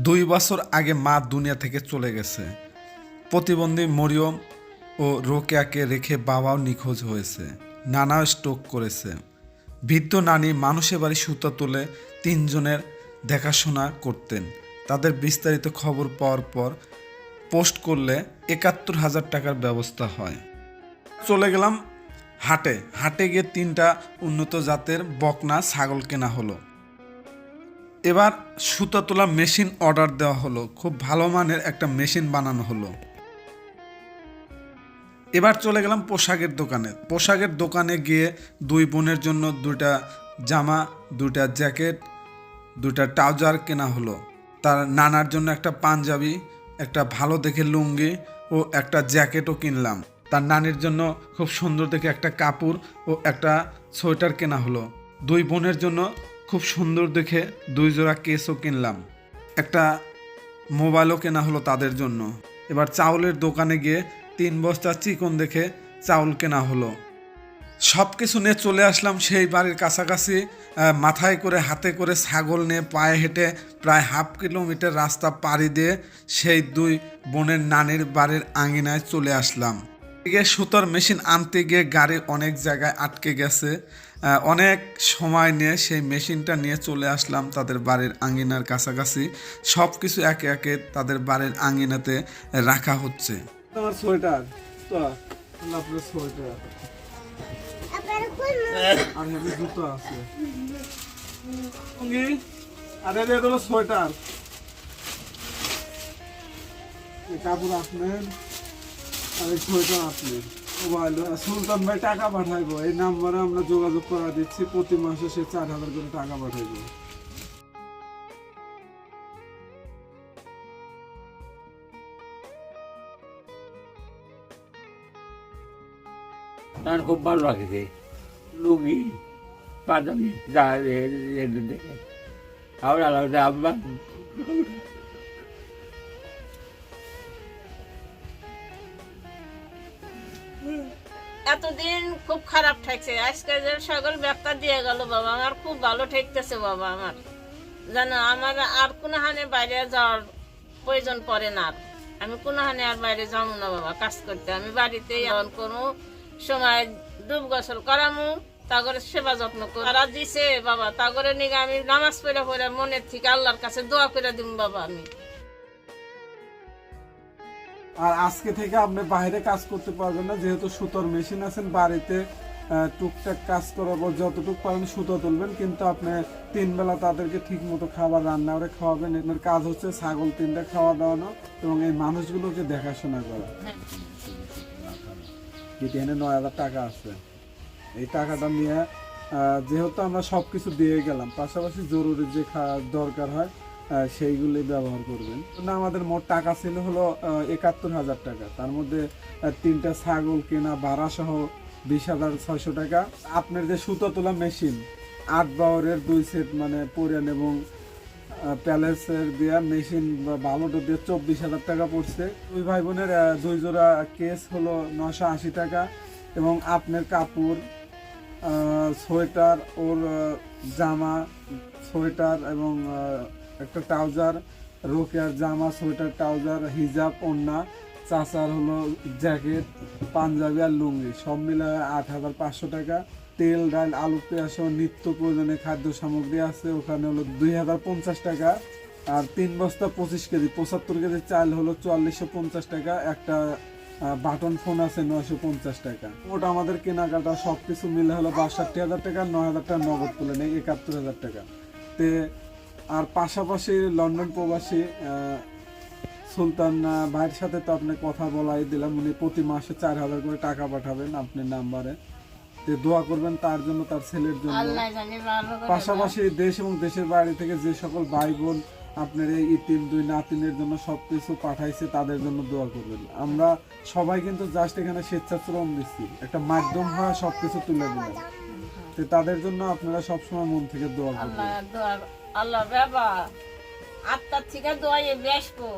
দুই বছর আগে মা দুনিয়া থেকে চলে গেছে। প্রতিবন্ধী মরিয়ম ও রোকেয়াকে রেখে বাবাও নিখোঁজ হয়েছে নানা স্ট্রোক করেছে। বৃদ্ধ নানি মানুষের বাড়ি সুতা তুলে তিনজনের দেখাশোনা করতেন। তাদের বিস্তারিত খবর পাওয়ার পর পোস্ট করলে একাত্তর হাজার টাকার ব্যবস্থা হয়। চলে গেলাম হাটে। হাটে গিয়ে তিনটা উন্নত জাতের বকনা ছাগল কেনা হলো। এবার সুতা তোলা মেশিন অর্ডার দেওয়া হলো। খুব ভালো মানের একটা মেশিন বানানো হলো। এবার চলে গেলাম পোশাকের দোকানে। পোশাকের দোকানে গিয়ে দুই বোনের জন্য দুইটা জামা, দুইটা জ্যাকেট, দুইটা ট্রাউজার কেনা হলো। তার নানার জন্য একটা পাঞ্জাবি, একটা ভালো দেখে লুঙ্গি ও একটা জ্যাকেটও কিনলাম। তার নানির জন্য খুব সুন্দর দেখে একটা কাপড় ও একটা সোয়েটার কেনা হলো। দুই বোনের জন্য খুব সুন্দর দেখে দুই জোড়া কেসও কিনলাম। একটা মোবাইলও কেনা হলো তাদের জন্য। এবার চাউলের দোকানে গিয়ে তিন বস্তা চিকন দেখে চাউল কেনা হলো। সব কিছু নিয়ে চলে আসলাম সেই বাড়ির কাছাকাছি মাথায় করে হাতে করে ছাগল নিয়ে পায়ে হেঁটে প্রায় হাফ কিলোমিটার রাস্তা পাড়ি দিয়ে সেই দুই বোনের নানির বাড়ির আঙিনায় চলে আসলাম। সুতোর মেশিন আনতে গিয়ে গাড়ি অনেক জায়গায় আটকে গেছে। অনেক সময় নিয়ে সেই মেশিনটা নিয়ে চলে আসলাম তাদের বাড়ির আঙিনার কাছাকাছি। সব কিছু একে একে তাদের বাড়ির আঙিনাতে রাখা হচ্ছে। তোমার সোয়েটার আপনার সোয়েটার। আর হেভি জুতো আছে। লুঙ্গি আর হলো সোয়েটার। কাপড় আপনার। আর এই সোয়েটার আপনার মোবাইল সুলতান ভাই টাকা পাঠাইবো এই নাম্বারে আমরা যোগাযোগ করা দিচ্ছি প্রতি মাসে সে চার হাজার করে টাকা পাঠাইবো আমার খুব ভালো লাগছে লুঙ্গি পাঞ্জাবি যা দেখে আমার আলাদা আব্বা এতদিন খুব খারাপ ঠেকছে। আজকে যে সকল ব্যাপার দিয়ে গেল বাবা, আমার খুব ভালো ঠেকতেছে বাবা আমার। জানো আমার আর কোনো হানে বাইরে যাওয়ার প্রয়োজন পড়ে না। আমি কোনো হানে আর বাইরে যাব না বাবা, কাজ করতে। আমি বাড়িতেই এমন করব সময় ডুব গোসল করামু তাগরে সেবা যত্ন করব তারা দিছে বাবা তাগরে নিগে আমি নামাজ পড়ে পড়ে মনের থেকে আল্লাহর কাছে দোয়া করে দিব বাবা আমি। আর আজকে থেকে আপনি বাইরে কাজ করতে পারবেন না, যেহেতু সুতোর মেশিন আছেন বাড়িতে টুকটাক কাজ করার পর যতটুকু পারেন সুতো তুলবেন, কিন্তু আপনি তিন বেলা তাদেরকে ঠিক মতো খাবার রান্না করে খাওয়াবেন। এদের কাজ হচ্ছে ছাগল তিনটা খাওয়া দাওয়ানো এবং এই মানুষগুলোকে দেখাশোনা করা। এখানে নয় হাজার টাকা আছে। এই টাকাটা নিয়ে যেহেতু আমরা সব কিছু দিয়ে গেলাম, পাশাপাশি জরুরি যে দরকার হয় সেইগুলি ব্যবহার করবেন। না, আমাদের মোট টাকা ছিল হলো একাত্তর হাজার টাকা। তার মধ্যে তিনটা ছাগল কেনা, ভাড়া সহ বিশ হাজার ছয়শো টাকা। আপনার যে সুতো তোলা মেশিন, আট বাওয়ারের দুই সেট মানে পরিয়ান এবং প্যালেসের দেওয়া মেশিন বা ভালোটা দিয়ে চব্বিশ হাজার টাকা পড়ছে। দুই ভাই বোনের দুই জোড়া কেস হলো নশো আশি টাকা এবং আপনার কাপড় সোয়েটার, ওর জামা, সোয়েটার এবং একটা ট্রাউজার, রোকেয়ার জামা, সোয়েটার, ট্রাউজার, হিজাব, ওন্না, চাচার হলো জ্যাকেট, পাঞ্জাবি আর লুঙ্গি। সব মিলে আট হাজার পাঁচশো টাকা। তেল, ডাল, আলু, পেঁয়াজ সহ নিত্য প্রয়োজনীয় খাদ্য সামগ্রী আছে। ওখানে হলো দুই হাজার পঞ্চাশ টাকা। আর তিন বস্তা পঁচিশ কেজি, পঁচাত্তর কেজি চাল হলো চুয়াল্লিশশো পঞ্চাশ টাকা। একটা বাটন ফোন আছে নয়শো পঞ্চাশ টাকা। ওটা আমাদের কেনাকাটা সব কিছু মিলে হলো বাষট্টি হাজার টাকা, নয় হাজার টাকা নগদ তুলে নেই, একাত্তর হাজার টাকা। তে আর পাশাপাশি লন্ডন প্রবাসী সুলতান ভাইয়ের সাথে তো আপনি কথা বলাই দিলাম উনি প্রতি মাসে চার হাজার করে টাকা পাঠাবেন আপনার নাম্বারে। তে দোয়া করবেন তার জন্য তার ছেলের জন্য। পাশাপাশি দেশ এবং দেশের বাইরে থেকে যে সকল ভাই বোন আপনার এই ইতিম দুই নাতিনের জন্য সব কিছু পাঠাইছে তাদের জন্য দোয়া করবেন। আমরা সবাই কিন্তু জাস্ট এখানে স্বেচ্ছাশ্রম দিচ্ছি। একটা মাধ্যম হয় সবকিছু তুলে দিলাম। তো তাদের জন্য আপনারা সবসময় মন থেকে দোয়া করবেন। আল্লাহ বাবা আত্মার থেকে দোয়াই বেসবো